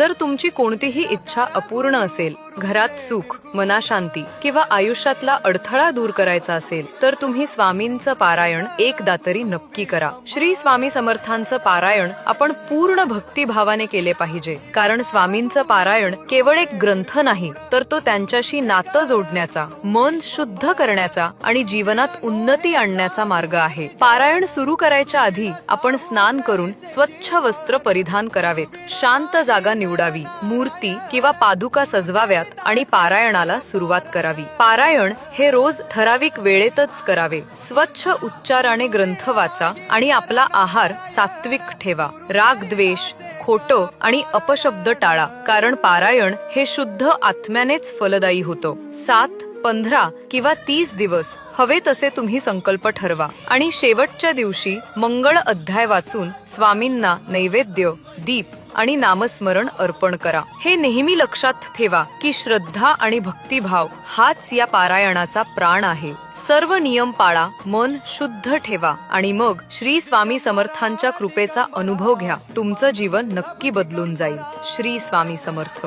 जर तुमची कोणतीही इच्छा अपूर्ण असेल घरात सुख मनाशांती किंवा आयुष्यातला अडथळा दूर करायचा असेल तर तुम्ही स्वामींचं पारायण एकदा तरी नक्की करा. श्री स्वामी समर्थांचं पारायण आपण पूर्ण भक्तिभावाने केले पाहिजे कारण स्वामींचं पारायण केवळ एक ग्रंथ नाही तर तो त्यांच्याशी नातं जोडण्याचा मन शुद्ध करण्याचा आणि जीवनात उन्नती आणण्याचा मार्ग आहे. पारायण सुरू करायच्या आधी आपण स्नान करून स्वच्छ वस्त्र परिधान करावेत. शांत जागा निवडावी. मूर्ती किंवा पादुका सजवाव्यात. आणि पारायणाला सुरुवात करावी. पारायण हे रोज ठराविक वेळेतच करावे. स्वच्छ उच्चाराने ग्रंथ वाचा आणि आपला आहार सात्विक ठेवा. राग द्वेष खोटं आणि अपशब्द टाळा कारण पारायण हे शुद्ध आत्म्यानेच फलदायी होतं. सात पंधरा किंवा तीस दिवस हवे तसे तुम्ही संकल्प ठरवा. आणि शेवटच्या दिवशी मंगळ अध्याय वाचून स्वामींना नैवेद्य दीप आणि नामस्मरण अर्पण करा. हे नेहमी लक्षात ठेवा की श्रद्धा आणि भक्तिभाव हाच या पारायणाचा प्राण आहे. सर्व नियम पाळा मन शुद्ध ठेवा आणि मग श्री स्वामी समर्थांच्या कृपेचा अनुभव घ्या. तुमचं जीवन नक्की बदलून जाईल. श्री स्वामी समर्थ.